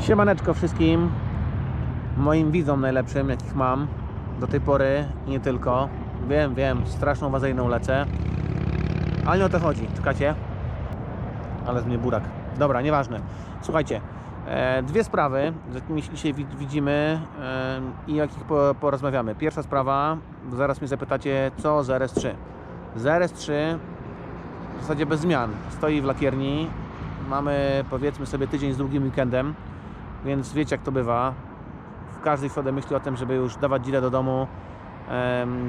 Siemaneczko wszystkim, moim widzom najlepszym, jakich mam do tej pory i nie tylko. Wiem, wiem, straszną wazyjną lecę, ale nie o to chodzi. Czekacie? Ale z mnie burak. Dobra, nieważne. Słuchajcie, e, dwie sprawy, z jakimi się dzisiaj wi- widzimy e, i jakich po, porozmawiamy. Pierwsza sprawa, zaraz mnie zapytacie, co z RS3. Z RS3 w zasadzie bez zmian. Stoi w lakierni. Mamy powiedzmy sobie tydzień z długim weekendem, więc wiecie jak to bywa. W każdej środę myśli o tym, żeby już dawać dzile do domu,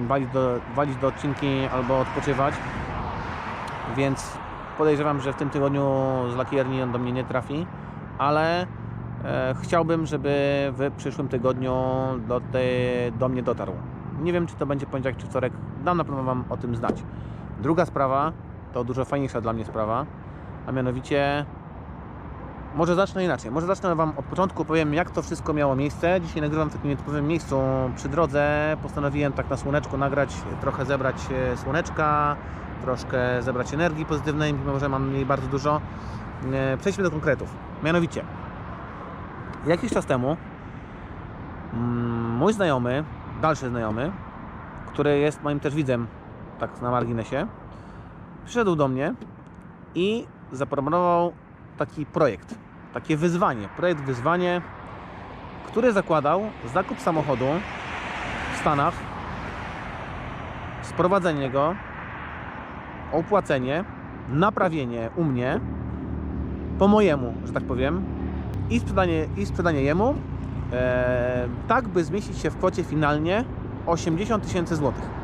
walić, do, walić do odcinki albo odpoczywać. Więc podejrzewam, że w tym tygodniu z lakierni on do mnie nie trafi, ale e, chciałbym, żeby w przyszłym tygodniu do, tej, do mnie dotarł. Nie wiem, czy to będzie poniedziałek czy wtorek, dam na pewno Wam o tym znać. Druga sprawa, to dużo fajniejsza dla mnie sprawa, a mianowicie może zacznę inaczej. Może zacznę Wam od początku, powiem jak to wszystko miało miejsce. Dzisiaj nagrywam w takim nietypowym miejscu przy drodze. Postanowiłem tak na słoneczku nagrać, trochę zebrać e, słoneczka, troszkę zebrać energii pozytywnej, mimo że mam jej bardzo dużo. E, Przejdźmy do konkretów. Mianowicie, jakiś czas temu mm, mój znajomy, dalszy znajomy, który jest moim też widzem, tak na marginesie, przyszedł do mnie i zaproponował taki projekt, takie wyzwanie, projekt wyzwanie, który zakładał zakup samochodu w Stanach, sprowadzenie go, opłacenie, naprawienie u mnie, po mojemu, że tak powiem, i sprzedanie, i sprzedanie jemu, e, tak by zmieścić się w kwocie finalnie 80 tysięcy złotych.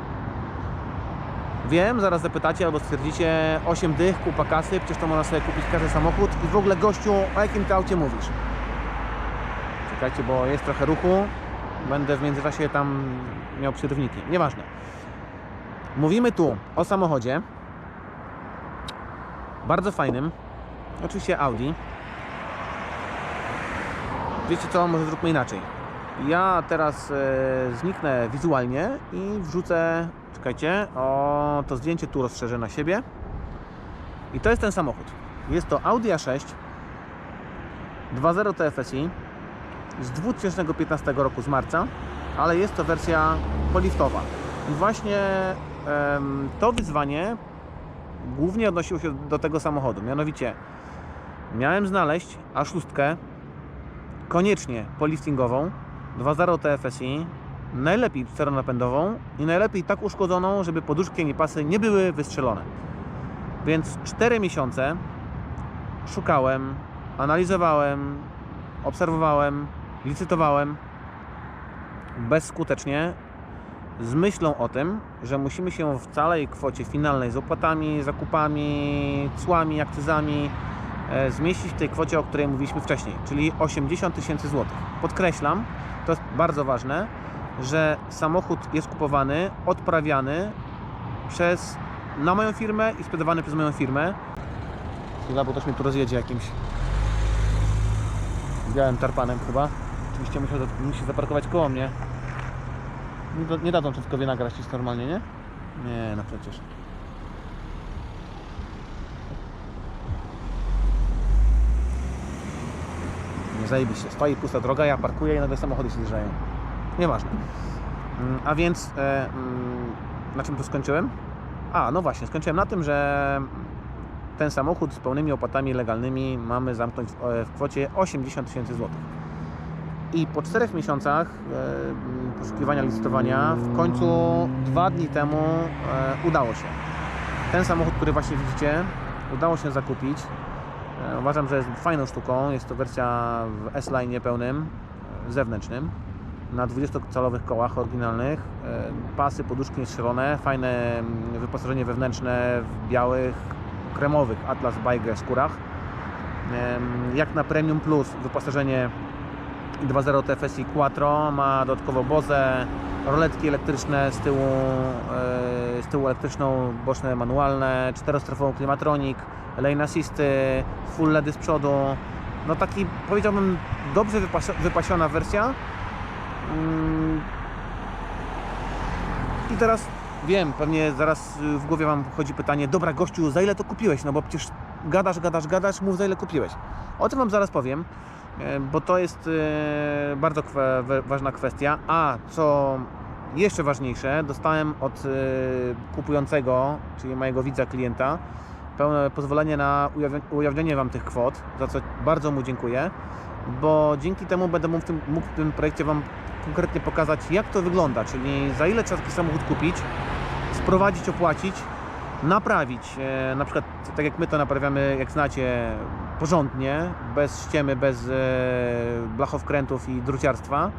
Wiem, zaraz zapytacie albo stwierdzicie 8 dych, kupa kasy, przecież to można sobie kupić każdy samochód i w ogóle gościu, o jakim ty aucie mówisz? Czekajcie, bo jest trochę ruchu, będę w międzyczasie tam miał przyrywniki, nieważne. Mówimy tu o samochodzie, bardzo fajnym, oczywiście Audi. Wiecie co, może zróbmy inaczej. Ja teraz e, zniknę wizualnie i wrzucę, czekajcie, o to zdjęcie tu rozszerzę na siebie. I to jest ten samochód. Jest to Audi A6 2.0 TFSI z 2015 roku z marca, ale jest to wersja poliftowa. I właśnie em, to wyzwanie głównie odnosiło się do tego samochodu. Mianowicie miałem znaleźć A6 koniecznie poliftingową 2.0 TFSI, najlepiej czteronapędową i najlepiej tak uszkodzoną, żeby poduszki i pasy nie były wystrzelone. Więc 4 miesiące szukałem, analizowałem, obserwowałem, licytowałem bezskutecznie z myślą o tym, że musimy się w całej kwocie finalnej z opłatami, zakupami, cłami, akcyzami e, zmieścić w tej kwocie, o której mówiliśmy wcześniej, czyli 80 tysięcy złotych. Podkreślam, to jest bardzo ważne, że samochód jest kupowany, odprawiany przez, na moją firmę i sprzedawany przez moją firmę. Chwila, bo ktoś mnie tu rozjedzie jakimś białym tarpanem chyba. Oczywiście muszę, musi zaparkować koło mnie. Nie, nie dadzą wszystko nagrać czysto normalnie, nie? Nie, no przecież. Nie zajebiście. Stoi pusta droga, ja parkuję i nagle samochody się zjeżdżają. Nieważne. Mm, A więc e, mm, na czym tu skończyłem? A, no właśnie, skończyłem na tym, że ten samochód z pełnymi opłatami legalnymi mamy zamknąć w, e, kwocie 80 tysięcy złotych. I po czterech miesiącach e, m, poszukiwania, licytowania, w końcu dwa dni temu udało się. Ten samochód, który właśnie widzicie, udało się zakupić. Uważam, że jest fajną sztuką. Jest to wersja w S-Line pełnym, zewnętrznym, na 20-calowych kołach oryginalnych. E, pasy, poduszki niestrzelone, fajne mm, wyposażenie wewnętrzne w białych, kremowych Atlas Bike skórach. Jak na Premium Plus wyposażenie 2.0 TFSI Quattro ma dodatkowo Bose, roletki elektryczne z tyłu, e, z tyłu elektryczną, boczne manualne, czterostrefową klimatronik, lane assisty, full LEDy z przodu. No taki powiedziałbym dobrze wypas- wypasiona wersja. I teraz wiem, pewnie zaraz y, w głowie Wam chodzi pytanie, dobra gościu, za ile to kupiłeś? No bo przecież gadasz, gadasz, gadasz, mów za ile kupiłeś. O tym Wam zaraz powiem. e, bo to jest e, bardzo ważna kwestia. A co jeszcze ważniejsze, dostałem od e, kupującego, czyli mojego widza klienta, pełne pozwolenie na ujawni- ujawnienie Wam tych kwot, za co bardzo mu dziękuję, bo dzięki temu będę mógł w tym, mógł w tym projekcie Wam konkretnie pokazać, jak to wygląda, czyli za ile trzeba taki samochód kupić, sprowadzić, opłacić, naprawić, e, na przykład tak jak my to naprawiamy, jak znacie, porządnie, bez ściemy, bez e, blachowkrętów i druciarstwa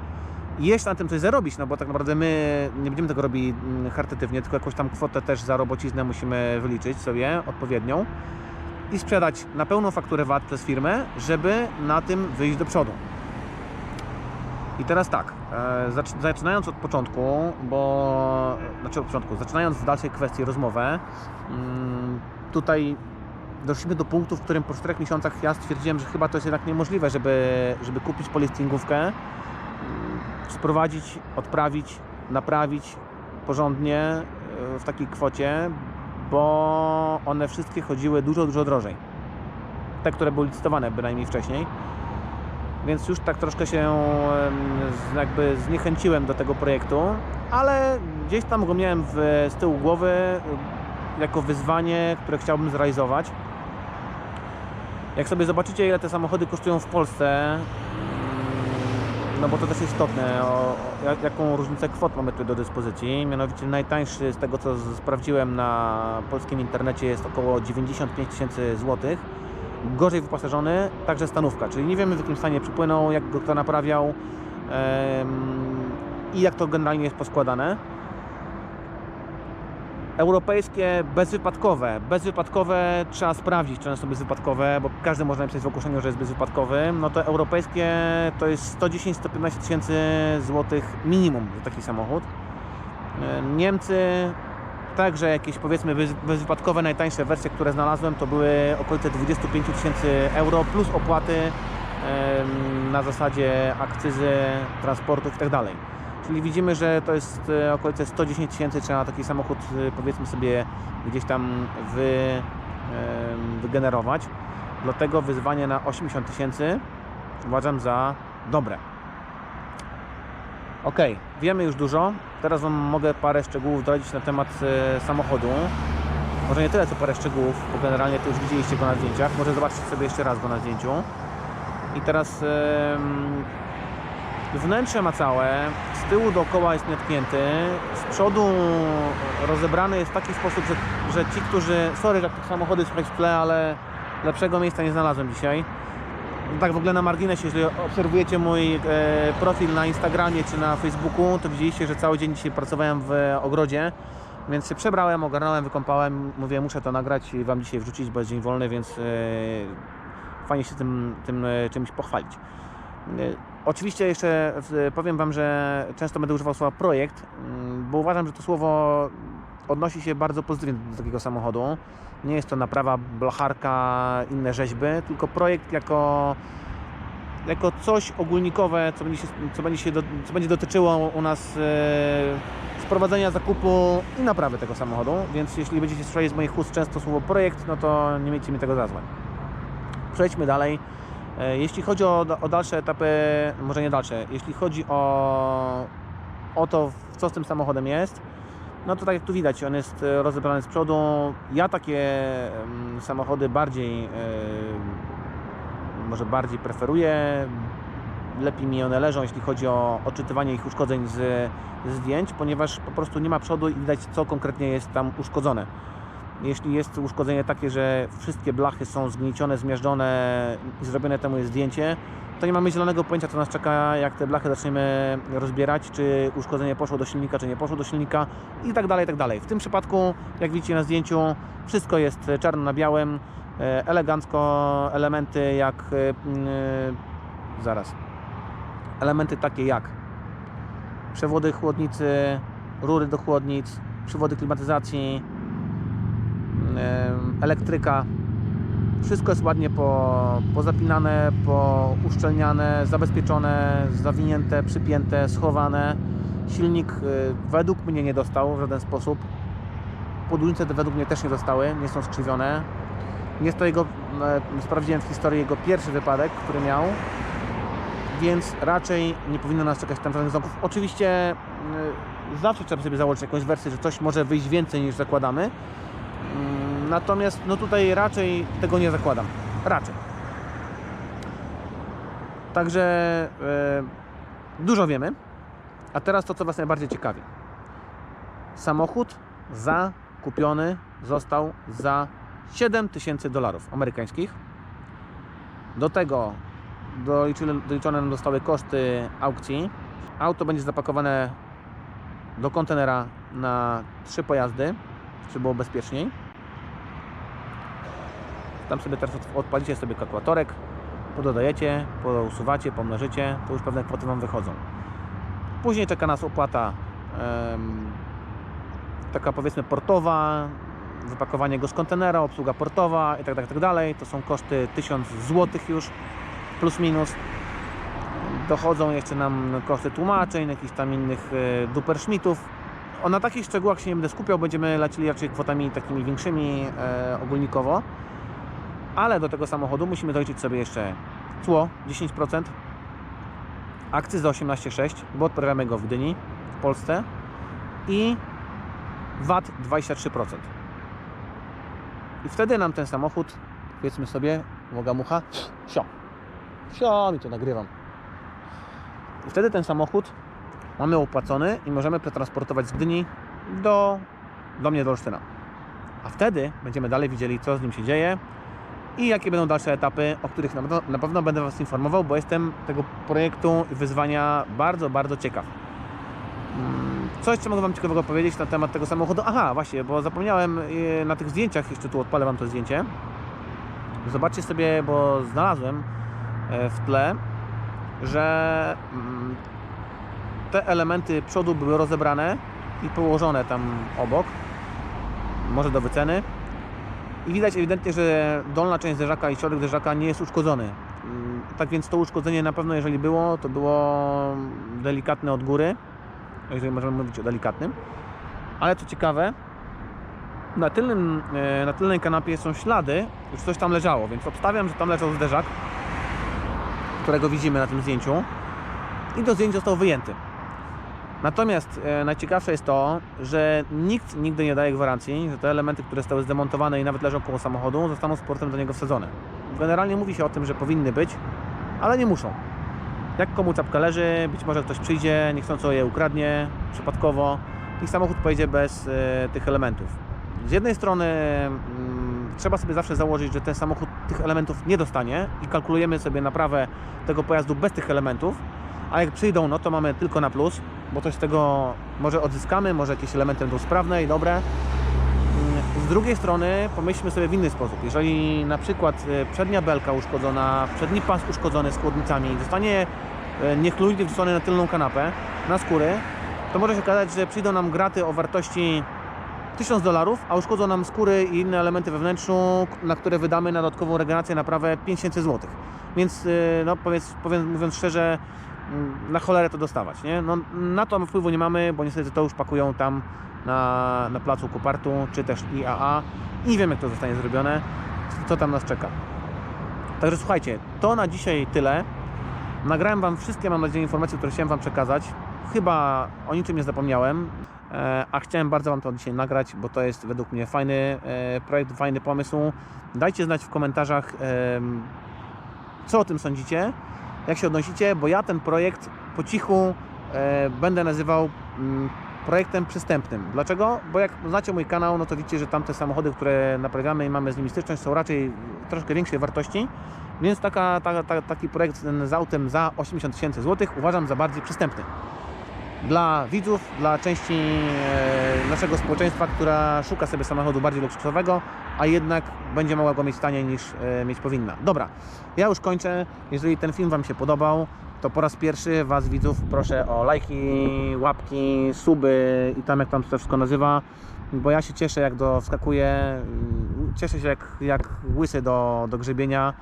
i jeszcze na tym coś zarobić, no bo tak naprawdę my nie będziemy tego robili mm, charytatywnie, tylko jakąś tam kwotę też za robociznę musimy wyliczyć sobie odpowiednią i sprzedać na pełną fakturę VAT przez firmę, żeby na tym wyjść do przodu. I teraz tak, e, zac- zaczynając od początku, bo znaczy od początku, zaczynając w dalszej kwestii rozmowę, mm, tutaj doszliśmy do punktu, w którym po 4 miesiącach ja stwierdziłem, że chyba to jest jednak niemożliwe, żeby, żeby kupić polistingówkę, mm, sprowadzić, odprawić, naprawić porządnie e, w takiej kwocie, bo one wszystkie chodziły dużo, dużo drożej. Te, które były licytowane bynajmniej wcześniej. Więc już tak troszkę się jakby zniechęciłem do tego projektu, ale gdzieś tam go miałem w, z tyłu głowy jako wyzwanie, które chciałbym zrealizować. Jak sobie zobaczycie, ile te samochody kosztują w Polsce, no bo to też jest istotne, o, o, jak- jaką różnicę kwot mamy tu do dyspozycji. Mianowicie najtańszy z tego, co sprawdziłem na polskim internecie jest około 95 tysięcy złotych. Gorzej wyposażony, także stanówka, czyli nie wiemy w jakim stanie przypłynął, jak go kto naprawiał i jak to generalnie jest poskładane. Europejskie bezwypadkowe. Bezwypadkowe trzeba sprawdzić, czy one są bezwypadkowe, bo każdy może napisać w ogłoszeniu, że jest bezwypadkowy. No to europejskie to jest 110-115 tysięcy złotych minimum za taki samochód. E, Niemcy także jakieś powiedzmy bez, bezwypadkowe najtańsze wersje, które znalazłem, to były okolice 25 tysięcy euro plus opłaty na zasadzie akcyzy, transportów i tak dalej. Czyli widzimy, że to jest e, okolice 110 tysięcy trzeba na taki samochód e, powiedzmy sobie gdzieś tam wy, wygenerować. Dlatego wyzwanie na 80 tysięcy uważam za dobre. Ok, wiemy już dużo. Teraz Wam mogę parę szczegółów doradzić na temat e, samochodu. Może nie tyle co parę szczegółów, bo generalnie to już widzieliście go na zdjęciach. Może zobaczcie sobie jeszcze raz go na zdjęciu. I teraz em, wnętrze ma całe, z tyłu dookoła jest nietknięty, z przodu rozebrany jest w taki sposób, że, że ci, którzy... Sorry, że tych samochody słychać w tle, ale lepszego miejsca nie znalazłem dzisiaj. Tak w ogóle na marginesie, jeżeli obserwujecie mój e, profil na Instagramie czy na Facebooku, to widzieliście, że cały dzień dzisiaj pracowałem w ogrodzie, więc się przebrałem, ogarnąłem, wykąpałem, mówię, muszę to nagrać i Wam dzisiaj wrzucić, bo jest dzień wolny, więc e, fajnie się tym, tym e, czymś pochwalić. E, Oczywiście jeszcze powiem Wam, że często będę używał słowa projekt, mm, bo uważam, że to słowo odnosi się bardzo pozytywnie do takiego samochodu. Nie jest to naprawa, blacharka, inne rzeźby, tylko projekt jako, jako coś ogólnikowe, co będzie, się, co, będzie się do, co będzie dotyczyło u nas e, sprowadzenia zakupu i naprawy tego samochodu. Więc jeśli będziecie słyszeli z moich ust często słowo projekt, no to nie miejcie mi tego za złe. Przejdźmy dalej. E, Jeśli chodzi o, o dalsze etapy, może nie dalsze, jeśli chodzi o, o to, co z tym samochodem jest, no to tak jak tu widać, on jest e, rozebrany z przodu. Ja takie samochody bardziej, e, może bardziej preferuję. Lepiej mi one leżą, jeśli chodzi o odczytywanie ich uszkodzeń z zdjęć, ponieważ po prostu nie ma przodu i widać, co konkretnie jest tam uszkodzone. Jeśli jest uszkodzenie takie, że wszystkie blachy są zgniecione, zmiażdżone i zrobione temu jest zdjęcie, to nie mamy zielonego pojęcia, co nas czeka, jak te blachy zaczniemy rozbierać, czy uszkodzenie poszło do silnika, czy nie poszło do silnika i tak dalej, tak dalej. W tym przypadku, jak widzicie na zdjęciu, wszystko jest czarno na białym, e, elegancko, elementy jak, e, mm, e, zaraz, elementy takie jak przewody chłodnicy, rury do chłodnic, przewody klimatyzacji, elektryka. Wszystko jest ładnie po, pozapinane, pouszczelniane, zabezpieczone, zawinięte, przypięte, schowane. Silnik y, według mnie nie dostał w żaden sposób. Podłużnice te według mnie też nie dostały, nie są skrzywione. Jest to jego, e, sprawdziłem w historii, jego pierwszy wypadek, który miał. więc raczej nie powinno nas czekać tam żadnych zamków. Oczywiście y, zawsze trzeba sobie założyć jakąś wersję, że coś może wyjść więcej niż zakładamy. Mm, Natomiast no tutaj raczej tego nie zakładam. Raczej. Także e, dużo wiemy. A teraz to, co Was najbardziej ciekawi. Samochód zakupiony został za 7 tysięcy dolarów amerykańskich. Do tego doliczone, doliczone nam zostały koszty aukcji. Auto będzie zapakowane do kontenera na trzy pojazdy, żeby było bezpieczniej. Tam sobie teraz od- odpalicie sobie kalkulatorek, pododajecie, pousuwacie, pomnożycie, to już pewne kwoty Wam wychodzą. Później czeka nas opłata taka powiedzmy portowa, wypakowanie go z kontenera, obsługa portowa i tak, tak, tak dalej. To są koszty 1000 zł już, plus minus. Dochodzą jeszcze nam koszty tłumaczeń, jakichś tam innych e, duperschmittów. O, na takich szczegółach się nie będę skupiał, będziemy lecili raczej kwotami takimi większymi e, ogólnikowo. Ale do tego samochodu musimy doliczyć sobie jeszcze cło 10%, akcyzę 18,6, bo odprawiamy go w Gdyni, w Polsce i VAT 23%. I wtedy nam ten samochód, powiedzmy sobie, uwaga mucha, sio, sio mi to nagrywam. I wtedy ten samochód mamy opłacony i możemy przetransportować z Gdyni do, do mnie do Olsztyna. A wtedy będziemy dalej widzieli, co z nim się dzieje i jakie będą dalsze etapy, o których na pewno, będę Was informował, bo jestem tego projektu i wyzwania bardzo, bardzo ciekaw. Mm, Co jeszcze mogę Wam ciekawego powiedzieć na temat tego samochodu? Aha, właśnie, bo zapomniałem e, na tych zdjęciach, jeszcze tu odpalę Wam to zdjęcie. Zobaczcie sobie, bo znalazłem e, w tle, że mm, te elementy przodu były rozebrane i położone tam obok, może do wyceny. I widać ewidentnie, że dolna część zderzaka i środek zderzaka nie jest uszkodzony. Mm, Tak więc to uszkodzenie na pewno, jeżeli było, to było delikatne od góry, jeżeli możemy mówić o delikatnym. Ale co ciekawe, na, tylnym, e, na tylnej kanapie są ślady, już coś tam leżało, więc obstawiam, że tam leżał zderzak, którego widzimy na tym zdjęciu i do zdjęć został wyjęty. Natomiast e, najciekawsze jest to, że nikt nigdy nie daje gwarancji, że te elementy, które zostały zdemontowane i nawet leżą koło samochodu, zostaną z portem do niego wsadzone. Generalnie mówi się o tym, że powinny być, ale nie muszą. Jak komu czapka leży, być może ktoś przyjdzie, niechcąco je ukradnie, przypadkowo i samochód pojedzie bez e, tych elementów. Z jednej strony mm, trzeba sobie zawsze założyć, że ten samochód tych elementów nie dostanie i kalkulujemy sobie naprawę tego pojazdu bez tych elementów, a jak przyjdą, no to mamy tylko na plus, bo coś z tego może odzyskamy, może jakieś elementy będą sprawne i dobre. Mm, Z drugiej strony pomyślmy sobie w inny sposób. Jeżeli na przykład e, przednia belka uszkodzona, przedni pas uszkodzony z zostanie e, niechlujnie wrzucony na tylną kanapę, na skóry, to może się okazać, że przyjdą nam graty o wartości 1000 dolarów, a uszkodzą nam skóry i inne elementy wewnętrzne, na które wydamy na dodatkową regenerację, naprawę 5000 zł. Więc, y, no, powiedz, powiem, mówiąc szczerze, na cholerę to dostawać. Nie? No, na to wpływu nie mamy, bo niestety to już pakują tam na, na placu Kopartu, czy też IAA i nie wiem, jak to zostanie zrobione, co tam nas czeka. Także słuchajcie, to na dzisiaj tyle. Nagrałem Wam wszystkie, mam nadzieję, informacje, które chciałem Wam przekazać. Chyba o niczym nie zapomniałem, e, a chciałem bardzo Wam to dzisiaj nagrać, bo to jest według mnie fajny e, projekt, fajny pomysł. Dajcie znać w komentarzach, co o tym sądzicie, jak się odnosicie, bo ja ten projekt po cichu e, będę nazywał mm, projektem przystępnym. Dlaczego? Bo jak znacie mój kanał, no to widzicie, że tamte samochody, które naprawiamy i mamy z nimi styczność, są raczej troszkę większej wartości, więc taka, ta, ta, taki projekt z autem za 80 tysięcy złotych uważam za bardziej przystępny. Dla widzów, dla części e, naszego społeczeństwa, która szuka sobie samochodu bardziej luksusowego, a jednak będzie mogła go mieć taniej niż e, mieć powinna. Dobra, ja już kończę. Jeżeli ten film Wam się podobał, to po raz pierwszy Was widzów proszę o lajki, łapki, suby i tam jak tam to wszystko nazywa, bo ja się cieszę jak do mm, cieszę się jak, jak łysy do, do grzebienia,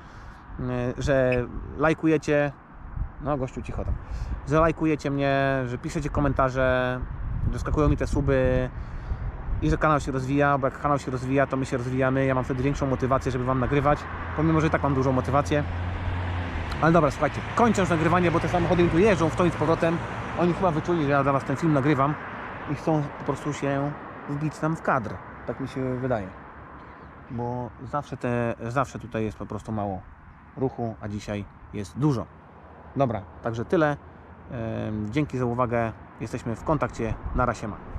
y, że lajkujecie, no gościu cicho tam, że lajkujecie mnie, że piszecie komentarze, że skakują mi te suby i że kanał się rozwija, bo jak kanał się rozwija, to my się rozwijamy, ja mam wtedy większą motywację, żeby Wam nagrywać, pomimo, że tak mam dużą motywację. Ale dobra, słuchajcie, kończę nagrywanie, bo te samochody mi tu jeżdżą w to i z powrotem. Oni chyba wyczuli, że ja dla Was ten film nagrywam i chcą po prostu się wbić tam w kadr. Tak mi się wydaje. Bo zawsze, te, zawsze tutaj jest po prostu mało ruchu, a dzisiaj jest dużo. Dobra, także tyle. Dzięki za uwagę. Jesteśmy w kontakcie. Na razie ma.